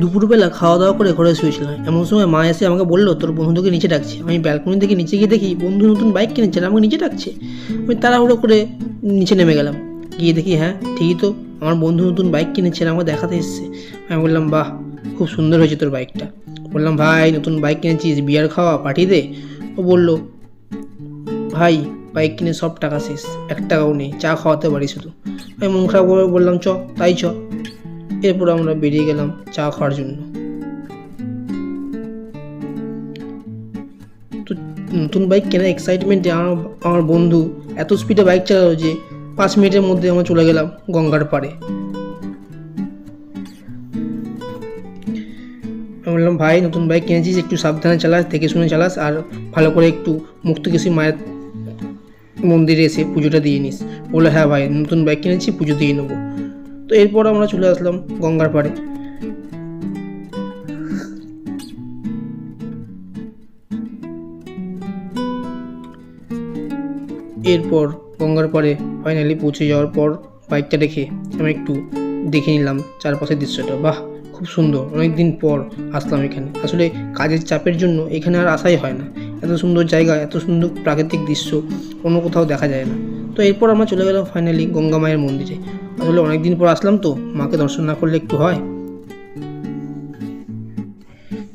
দুপুরবেলা খাওয়া দাওয়া করে ঘরে শুয়েছিলাম। এমন সময় মা এসে আমাকে বলল, তোর বন্ধুকে নিচে ডাকছে। আমি ব্যালকনি থেকে নিচে গিয়ে দেখি, বন্ধু নতুন বাইক কিনেছে আমাকে নিচে ডাকছে? আমি তাড়াহুড়ো করে নিচে নেমে গেলাম। গিয়ে দেখি হ্যাঁ ঠিকই তো, আমার বন্ধু নতুন বাইক কিনেছে আমাকে দেখাতে এসছে। আমি বললাম, বাহ, খুব সুন্দর হয়েছে তোর বাইকটা বললাম, ভাই, নতুন বাইক কিনেছিস, বিয়ার খাওয়া পাঠিয়ে দে ও বলল, ভাই বাইক কিনে সব টাকা শেষ, এক টাকাও নেই, চা খাওয়াতে পারি শুধু। আমি মন খারাপ বললাম, চ, তাই চ। এরপর আমরা বেরিয়ে গেলাম চা খাওয়ার জন্য। তো নতুন বাইক কেনার এক্সাইটমেন্টে আমার আমার বন্ধু এত স্পিডে বাইক চালালো যে পাঁচ মিনিটের মধ্যে আমরা চলে গেলাম গঙ্গার পাড়ে। আমি বললাম, ভাই, নতুন বাইক কিনেছিস, একটু সাবধানে চালাস, দেখে শুনে চালাস, আর ভালো করে একটু মুক্তকেশী মায়ের মন্দিরে এসে পুজোটা দিয়ে নিস। বলল হ্যাঁ ভাই, নতুন বাইক কিনেছি, পুজো দিয়ে নেব। তো এরপর আমরা চলে আসলাম গঙ্গার পাড়ে। এরপর গঙ্গার পাড়ে ফাইনালি পৌঁছে যাওয়ার পর বাইকটা রেখে আমি একটু দেখে নিলাম চারপাশের দৃশ্যটা। বাহ, খুব সুন্দর। অনেক দিন পর আসলাম এখানে। আসলে কাজের চাপের জন্য এখানে আর আসাই হয় না। এত সুন্দর জায়গা, এত সুন্দর প্রাকৃতিক দৃশ্য অন্য কোথাও দেখা যায় না। তো এরপর আমরা চলে গেলাম ফাইনালি গঙ্গা মায়ের মন্দিরে। আসলে অনেক দিন পর আসলাম তো, মাকে দর্শন না করলে একটু হয়।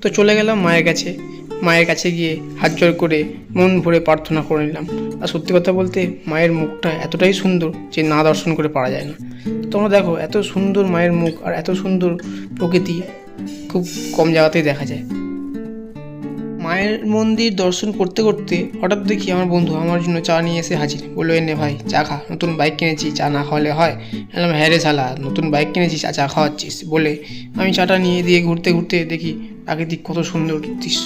তো চলে গেলাম মায়ের কাছে। মায়ের কাছে গিয়ে হাত জোর করে মন ভরে প্রার্থনা করে নিলাম। আর সত্যি কথা বলতে, মায়ের মুখটা এতটাই সুন্দর যে না দর্শন করে পারা যায় না। তোমরা দেখো, এত সুন্দর মায়ের মুখ আর এত সুন্দর প্রকৃতি খুব কম জায়গাতেই দেখা যায়। মায়ের মন্দির দর্শন করতে করতে হঠাৎ দেখি আমার বন্ধু আমার জন্য চা নিয়ে এসে হাজির। বলল এনে ভাই, চা খা, নতুন বাইক কিনেছি, চা না খাওয়ালে হয়? বললাম হ্যাঁ রে শালা, নতুন বাইক কিনেছি, চা চা খাওয়াচ্ছিস। বলে আমি চাটা নিয়ে দিয়ে ঘুরতে ঘুরতে দেখি প্রাকৃতিক কত সুন্দর দৃশ্য।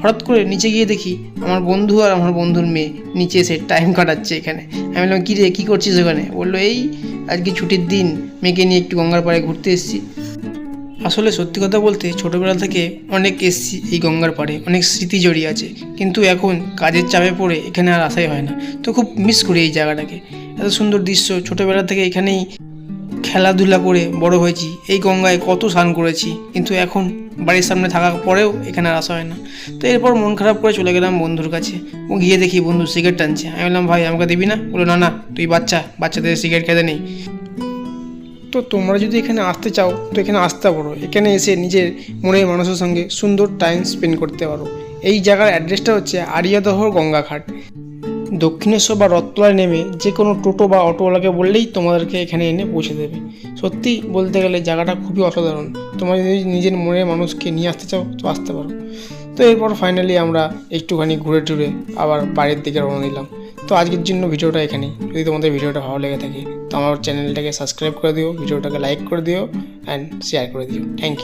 হঠাৎ করে নিচে গিয়ে দেখি আমার বন্ধু আর আমার বন্ধুর মেয়ে নিচে এসে টাইম কাটাচ্ছে এখানে। আমি বললাম, কী রে, কী করছিস ওখানে? বলল, এই আজকে ছুটির দিন, মেয়েকে নিয়ে একটু গঙ্গার পাড়ে ঘুরতে এসেছি। আসলে সত্যি কথা বলতে ছোটোবেলা থেকে অনেক এসছি এই গঙ্গার পাড়ে, অনেক স্মৃতি জড়িয়ে আছে। কিন্তু এখন কাজের চাপে পড়ে এখানে আর আসাই হয় না। তো খুব মিস করি এই জায়গাটাকে। এত সুন্দর দৃশ্য, ছোটোবেলা থেকে এখানেই খেলাধুলা করে বড় হয়েছি। এই গঙ্গায় কত স্নান করেছি, কিন্তু এখন বাড়ির সামনে থাকার পরেও এখানে আর আসা হয় না। তো এরপর মন খারাপ করে চলে গেলাম বন্ধুর কাছে। ও গিয়ে দেখি বন্ধু সিগারেট টানছে। আমি বললাম, ভাই, আমাকে দিবি না? বলো না না, তুই বাচ্চা, বাচ্চাদের সিগারেট খেতে নেই। তো তোমরা যদি এখানে আসতে চাও, তো এখানে আসতে পারো। এখানে এসে নিজের মনের মানুষের সঙ্গে সুন্দর টাইম স্পেন্ড করতে পারো। এই জায়গার অ্যাড্রেসটা হচ্ছে আরিয়াদহর গঙ্গাঘাট। দক্ষিণেশ্বর বা রত্তলায় নেমে যে কোনো টোটো বা অটোওয়ালাকে বললেই তোমাদেরকে এখানে এনে পৌঁছে দেবে। সত্যি বলতে গেলে জায়গাটা খুবই অসাধারণ। তোমরা যদি নিজের মনের মানুষকে নিয়ে আসতে চাও, তো আসতে পারো। তো এরপর ফাইনালি আমরা একটুখানি ঘুরে টুরে আবার বাড়ির দিকে রওনা দিলাম। তো আজকের জন্য ভিডিওটা এখানেই। যদি তোমাদের ভিডিওটা ভালো লেগে থাকে, তো আমার চ্যানেলটাকে সাবস্ক্রাইব করে দিও, ভিডিওটাকে লাইক করে দিও অ্যান্ড শেয়ার করে দিও। Thank you